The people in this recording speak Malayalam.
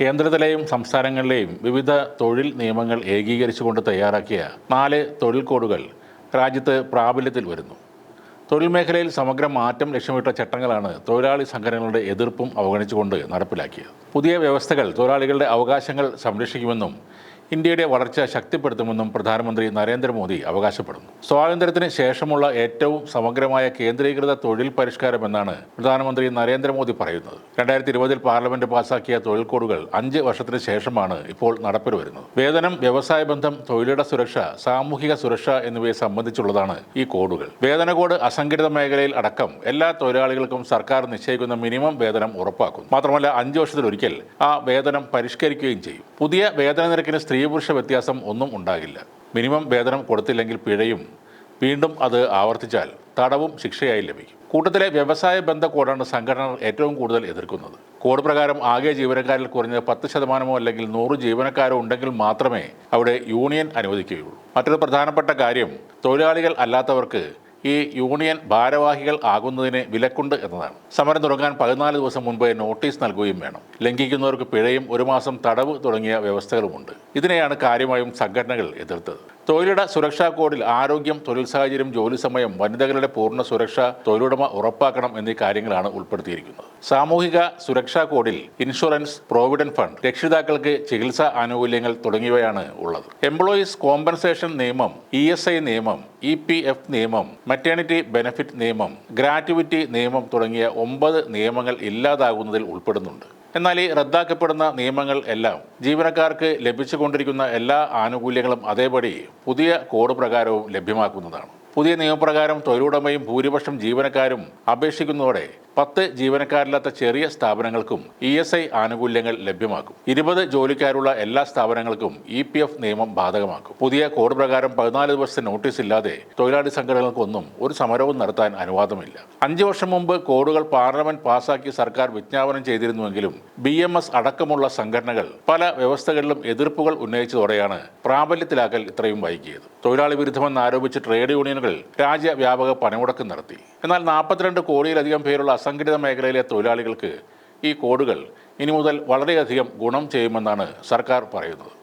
കേന്ദ്രത്തിലെയും സംസ്ഥാനങ്ങളിലെയും വിവിധ തൊഴിൽ നിയമങ്ങൾ ഏകീകരിച്ചുകൊണ്ട് തയ്യാറാക്കിയ നാല് തൊഴിൽ കോഡുകൾ രാജ്യത്ത് പ്രാബല്യത്തിൽ വരുന്നു. തൊഴിൽ മേഖലയിൽ സമഗ്ര മാറ്റം ലക്ഷ്യമിട്ട ചട്ടങ്ങളാണ് തൊഴിലാളി സംഘടനകളുടെ എതിർപ്പും അവഗണിച്ചുകൊണ്ട് നടപ്പിലാക്കിയത്. പുതിയ വ്യവസ്ഥകൾ തൊഴിലാളികളുടെ അവകാശങ്ങൾ സംരക്ഷിക്കുമെന്നും ഇന്ത്യയുടെ വളർച്ച ശക്തിപ്പെടുത്തുമെന്നും പ്രധാനമന്ത്രി നരേന്ദ്രമോദി അവകാശപ്പെടുന്നു. സ്വാതന്ത്ര്യത്തിന് ശേഷമുള്ള ഏറ്റവും സമഗ്രമായ കേന്ദ്രീകൃത തൊഴിൽ പരിഷ്കാരം എന്നാണ് പ്രധാനമന്ത്രി നരേന്ദ്രമോദി പറയുന്നത്. രണ്ടായിരത്തി ഇരുപതിൽ പാർലമെന്റ് പാസാക്കിയ തൊഴിൽ കോഡുകൾ അഞ്ച് വർഷത്തിന് ശേഷമാണ് ഇപ്പോൾ നടപ്പിൽ വരുന്നത്. വേതനം വ്യവസായ ബന്ധം തൊഴിലിട സുരക്ഷ സാമൂഹിക സുരക്ഷ എന്നിവയെ സംബന്ധിച്ചുള്ളതാണ് ഈ കോഡുകൾ വേതന കോഡ് അസംഘടിത മേഖലയിൽ അടക്കം എല്ലാ തൊഴിലാളികൾക്കും സർക്കാർ നിശ്ചയിക്കുന്ന മിനിമം വേതനം ഉറപ്പാക്കും മാത്രമല്ല അഞ്ച് വർഷത്തിലൊരിക്കൽ ആ വേതനം പരിഷ്കരിക്കുകയും ചെയ്യും. പുതിയ വേതന നിരക്കിന് സ്ത്രീ പുരുഷ വ്യത്യാസം ഒന്നും ഉണ്ടാകില്ല. മിനിമം വേതനം കൊടുത്തില്ലെങ്കിൽ പിഴയും. വീണ്ടും അത് ആവർത്തിച്ചാൽ തടവും ശിക്ഷയായി ലഭിക്കും. കൂട്ടത്തിലെ വ്യവസായ ബന്ധ കോഡാണ് സംഘടന ഏറ്റവും കൂടുതൽ എതിർക്കുന്നത്. കോഡ് പ്രകാരം ആകെ ജീവനക്കാരിൽ കുറഞ്ഞത് പത്ത് ശതമാനമോ അല്ലെങ്കിൽ നൂറ് ജീവനക്കാരോ ഉണ്ടെങ്കിൽ മാത്രമേ അവിടെ യൂണിയൻ അനുവദിക്കുകയുള്ളൂ. മറ്റൊരു പ്രധാനപ്പെട്ട കാര്യം തൊഴിലാളികൾ അല്ലാത്തവർക്ക് ഈ യൂണിയൻ ഭാരവാഹികൾ ആകുന്നതിന് വിലക്കുണ്ട് എന്നതാണ്. സമരം തുടങ്ങാൻ പതിനാല് ദിവസം മുൻപ് നോട്ടീസ് നൽകുകയും വേണം. ലംഘിക്കുന്നവർക്ക് പിഴയും ഒരു മാസം തടവ് തുടങ്ങിയ വ്യവസ്ഥകളുമുണ്ട്. ഇതിനെയാണ് കാര്യമായും സംഘടനകൾ എതിർത്തത്. തൊഴിലിട സുരക്ഷാ കോഡിൽ ആരോഗ്യം തൊഴിൽ സാഹചര്യം ജോലി സമയം വനിതകളുടെ പൂർണ സുരക്ഷ തൊഴിലുടമ ഉറപ്പാക്കണം എന്നീ കാര്യങ്ങളാണ് ഉൾപ്പെടുത്തിയിരിക്കുന്നത്. സാമൂഹിക സുരക്ഷാ കോഡിൽ ഇൻഷുറൻസ് പ്രോവിഡന്റ് ഫണ്ട് രക്ഷിതാക്കൾക്ക് ചികിത്സാ ആനുകൂല്യങ്ങൾ തുടങ്ങിയവയാണ് ഉള്ളത്. എംപ്ലോയീസ് കോമ്പൻസേഷൻ നിയമം ഇ എസ് ഐ നിയമം ഇ പി എഫ് നിയമം മെറ്റേണിറ്റി ബെനഫിറ്റ് നിയമം ഗ്രാറ്റുവിറ്റി നിയമം തുടങ്ങിയ ഒമ്പത് നിയമങ്ങൾ ഇല്ലാതാകുന്നതിൽ ഉൾപ്പെടുന്നുണ്ട്. എന്നാൽ ഈ റദ്ദാക്കപ്പെടുന്ന നിയമങ്ങൾ എല്ലാം ജീവനക്കാർക്ക് ലഭിച്ചുകൊണ്ടിരിക്കുന്ന എല്ലാ ആനുകൂല്യങ്ങളും അതേപടി പുതിയ കോഡ് പ്രകാരവും ലഭ്യമാക്കുന്നതാണ്. പുതിയ നിയമപ്രകാരം തൊഴിലുടമയും ഭൂരിപക്ഷം ജീവനക്കാരും അപേക്ഷിക്കുന്നതോടെ പത്ത് ജീവനക്കാരില്ലാത്ത ചെറിയ സ്ഥാപനങ്ങൾക്കും ഇ എസ് ഐ ആനുകൂല്യങ്ങൾ ലഭ്യമാക്കും. ഇരുപത് ജോലിക്കാരുള്ള എല്ലാ സ്ഥാപനങ്ങൾക്കും ഇ പി എഫ് നിയമം ബാധകമാക്കും. പുതിയ കോഡ് പ്രകാരം പതിനാല് ദിവസത്തെ നോട്ടീസ് ഇല്ലാതെ തൊഴിലാളി സംഘടനകൾക്കൊന്നും ഒരു സമരവും നടത്താൻ അനുവാദമില്ല. അഞ്ചു വർഷം മുമ്പ് കോഡുകൾ പാർലമെന്റ് പാസാക്കി സർക്കാർ വിജ്ഞാപനം ചെയ്തിരുന്നുവെങ്കിലും ബി എം എസ് അടക്കമുള്ള സംഘടനകൾ പല വ്യവസ്ഥകളിലും എതിർപ്പുകൾ ഉന്നയിച്ചതോടെയാണ് പ്രാബല്യത്തിലാക്കൽ ഇത്രയും വൈകിയത്. തൊഴിലാളി വിരുദ്ധമെന്ന് ആരോപിച്ച് ട്രേഡ് യൂണിയനുകൾ രാജ്യവ്യാപക പണിമുടക്കം നടത്തി. എന്നാൽ നാൽപ്പത്തിരണ്ട് കോടിയിലധികം പേരുള്ള അസംഘടിത മേഖലയിലെ തൊഴിലാളികൾക്ക് ഈ കോഡുകൾ ഇനി മുതൽ വളരെയധികം ഗുണം ചെയ്യുമെന്നാണ് സർക്കാർ പറയുന്നത്.